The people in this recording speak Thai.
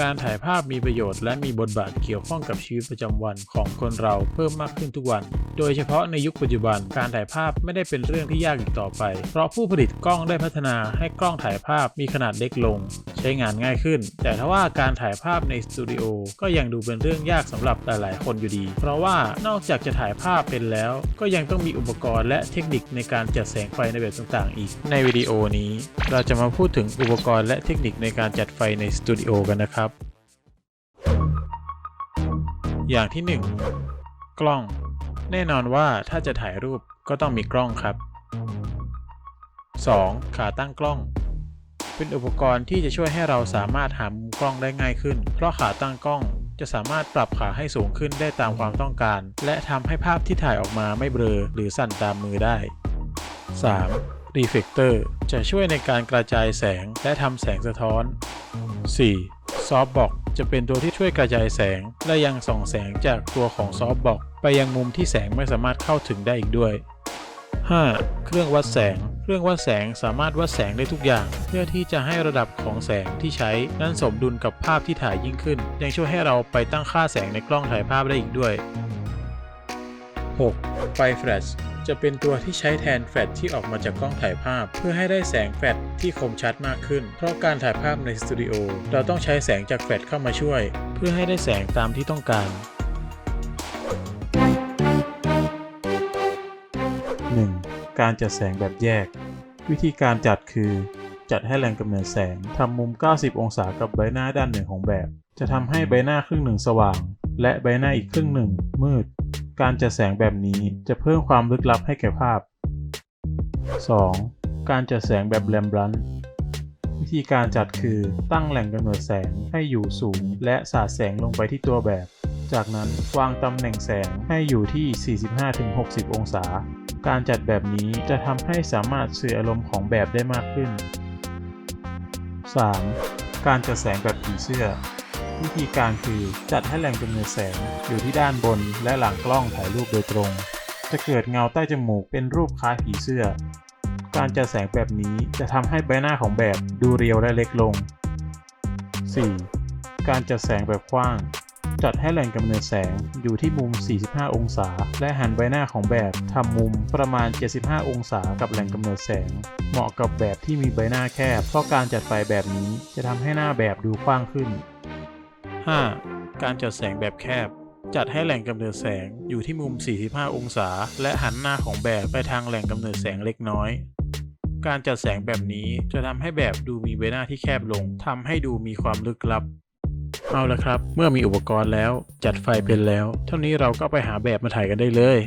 การถ่ายภาพมีประโยชน์และมีบทบาทเกี่ยวข้องกับชีวิตประจำวันของคนเราเพิ่มมากขึ้นทุกวัน โดยเฉพาะในยุคปัจจุบันการถ่ายภาพไม่ได้เป็นเรื่องที่ยากอีกต่อไป เพราะผู้ผลิตกล้องได้พัฒนาให้กล้องถ่ายภาพมีขนาดเล็กลง ใช้งานง่ายขึ้น แต่ถ้าว่าการถ่ายภาพในสตูดิโอก็ยังดูเป็นเรื่องยากสำหรับหลายๆ คนอยู่ดี เพราะว่านอกจากจะถ่ายภาพเป็นแล้ว ก็ยังต้องมีอุปกรณ์และเทคนิคในการจัดแสงไฟในแบบต่างๆ อีก ในวิดีโอนี้ เราจะมาพูดถึงอุปกรณ์และเทคนิคในการจัดไฟในสตูดิโอกันนะครับ อย่างที่ 1 กล้อง แน่นอนว่าถ้าจะถ่ายรูปก็ต้องมีกล้องครับ 2. ขาตั้งกล้อง เป็นอุปกรณ์ที่จะช่วยให้เราสามารถหามุมกล้องได้ง่ายขึ้น เพราะขาตั้งกล้องจะสามารถปรับขาให้สูงขึ้นได้ตามความต้องการ และทำให้ภาพที่ถ่ายออกมาไม่เบลอหรือสั่นตามมือได้ 3. Reflector จะช่วยในการกระจายแสงและทำแสงสะท้อน 4. Softbox จะเป็นตัวที่ช่วยกระจายแสง และยังส่องแสงจากตัวของ Softbox ไปยังมุมที่แสงไม่สามารถเข้าถึงได้อีกด้วย 5. เครื่องวัดแสง เครื่องวัดแสงสามารถวัดแสงได้ทุกอย่าง เพื่อที่จะให้ระดับของแสงที่ใช้นั้นสมดุลกับภาพที่ถ่ายยิ่งขึ้น ยังช่วยให้เราไปตั้งค่าแสงในกล้องถ่ายภาพได้อีกด้วย 6. ไฟแฟลชจะเป็นตัวที่ใช้แทนแฟลชที่ออกมาจากกล้องถ่ายภาพ เพื่อให้ได้แสงแฟลชที่คมชัดมากขึ้น เพราะการถ่ายภาพในสตูดิโอเราต้องใช้แสงจากแฟลชเข้ามาช่วย เพื่อให้ได้แสงตามที่ต้องการ การจัดแสงแบบแยก วิธีการจัดคือ จัดให้แรงกำเนิดแสงทำมุม 90 องศากับใบหน้าด้านหนึ่งของแบบ จะทำให้ใบหน้าครึ่งหนึ่งสว่าง และใบหน้าอีกครึ่งหนึ่งมืด การจัดแสงแบบนี้จะเพิ่มความลึกลับให้แก่ภาพ 2. การจัดแสงแบบแรมบรันต์วิธีการจัดคือตั้งแหล่งกำเนิดแสงให้อยู่สูง และสาดแสงลงไปที่ตัวแบบ จากนั้นวางตำแหน่งแสงให้อยู่ที่ 45-60 องศา การจัดแบบนี้จะทำให้สามารถสื่ออารมณ์ของแบบได้มากขึ้น 3. การจัดแสงแบบผีเสื้อ วิธีการคือจัดให้แหล่งกำเนิดแสงอยู่ที่ด้านบนและหลังกล้องถ่ายรูปโดยตรง จะเกิดเงาใต้จมูกเป็นรูปคล้ายผีเสื้อ การจัดแสงแบบนี้จะทำให้ใบหน้าของแบบดูเรียวและเล็กลง 4. การจัดแสงแบบกว้าง จัดให้แหล่งกำเนิดแสงอยู่ที่มุม 45 องศา และหันใบหน้าของแบบทำมุมประมาณ 75 องศากับแหล่งกำเนิดแสง เหมาะกับแบบที่มีใบหน้าแคบ เพราะการจัดไฟแบบนี้จะทำให้หน้าแบบดูกว้างขึ้น 5. การจัดแสงแบบแคบ จัดให้แหล่งกำเนิดแสงอยู่ที่มุม 45 องศา และหันหน้าของแบบไปทางแหล่งกำเนิดแสงเล็กน้อยการจัดแสงแบบนี้จะทำให้แบบดูมีใบหน้าที่แคบลงทำให้ดูมีความลึกลับ เอาละครับ เมื่อมีอุปกรณ์แล้วจัดไฟเป็นแล้ว เท่านี้เราก็ไปหาแบบมาถ่ายกันได้เลย